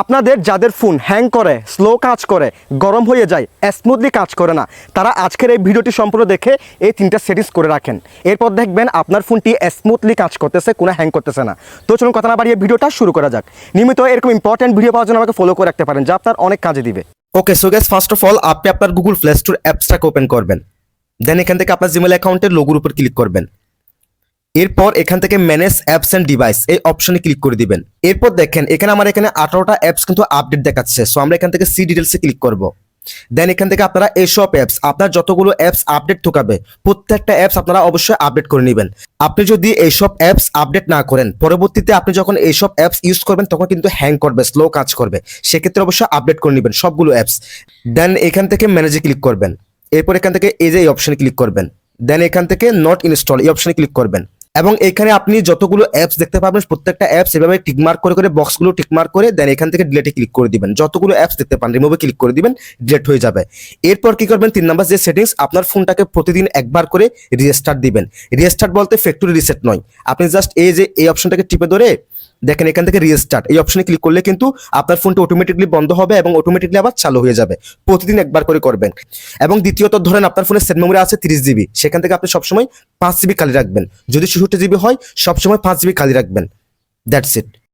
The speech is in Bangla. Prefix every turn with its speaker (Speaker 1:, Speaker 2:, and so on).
Speaker 1: আপনাদের যাদের ফোন হ্যাং করে স্লো কাজ করে, গরম হয়ে যায় স্মুথলি কাজ করে না, তারা আজকের এই ভিডিওটি সম্পূর্ণ দেখে এই তিনটা সেটিংস করে রাখেন। এরপর দেখবেন আপনার ফোনটি স্মুথলি কাজ করতেছে, কোনো হ্যাং করতেছে না। তো চলুন কথা না বাড়িয়ে ভিডিওটা শুরু করা যাক। নিয়মিত এরকম ইম্পর্টেন্ট ভিডিও পাওয়ার জন্য আমাকে ফলো করে রাখতে পারেন, যা আপনার অনেক কাজে দিবে।
Speaker 2: Okay so guys first of all আপনি আপনার গুগল প্লে স্টোর অ্যাপসটাকে ওপেন করবেন। দেন এখান থেকে আপনার জিমেল অ্যাকাউন্টের লোগোর উপর ক্লিক করবেন। এরপর এখান থেকে ম্যানেজ অ্যাপস অ্যান্ড ডিভাইস এই অপশনে ক্লিক করে দিবেন। এরপর দেখেন, এখানে আমার এখানে আঠারোটা অ্যাপস কিন্তু আপডেট দেখাচ্ছে। সো আমরা এখান থেকে সি ডিটেলসে ক্লিক করব। দেন এখান থেকে আপনারা এইসব অ্যাপস আপনার যতগুলো অ্যাপস আপডেট ঠোকাবে, প্রত্যেকটা অ্যাপস আপনারা অবশ্যই আপডেট করে নেবেন। আপনি যদি এইসব অ্যাপস আপডেট না করেন, পরবর্তীতে আপনি যখন এইসব অ্যাপস ইউজ করবেন, তখন কিন্তু হ্যাং করবে স্লো কাজ করবে। সেক্ষেত্রে অবশ্যই আপডেট করে নেবেন সবগুলো অ্যাপস দেন এখান থেকে ম্যানেজে ক্লিক করবেন। এরপর এখান থেকে এই যে এই অপশনে ক্লিক করবেন। দেন এখান থেকে নট ইনস্টল এই অপশনে ক্লিক করবেন। এবং এখানে আপনি যতগুলো অ্যাপস দেখতে পাবেন প্রত্যেকটা অ্যাপস এভাবে টিকমার্ক করে করে বক্সগুলো টিকমার্ক করে দেন এখান থেকে ডিলেটে ক্লিক করে দিবেন। যতগুলো অ্যাপস দেখতে পান রিমুভে ক্লিক করে দিবেন ডিলেট হয়ে যাবে। এরপর কি করবেন, তিন নাম্বার যে সেটিংস আপনার ফোনটাকে প্রতিদিন একবার করে রিস্টার্ট দিবেন। রিস্টার্ট বলতে ফ্যাক্টরি রিসেট নয়। আপনি জাস্ট এই যে, এই অপশনটাকে টিপে ধরে দেখেন এখান থেকে রিস্টার্ট এই অপশনে ক্লিক করলে কিন্তু আপনার ফোনটা অটোমেটিকলি বন্ধ হবে এবং অটোমেটিকলি আবার চালু হয়ে যাবে। প্রতিদিন একবার করে করবেন। এবং দ্বিতীয়ত ধরেন আপনার ফোনে সেট মেমোরি আছে তিরিশ জিবি সেখান থেকে আপনি সবসময় পাঁচ জিবি খালি রাখবেন। যদি চৌষট্টি জিবি হয়, সবসময় পাঁচ জিবি খালি রাখবেন। That's it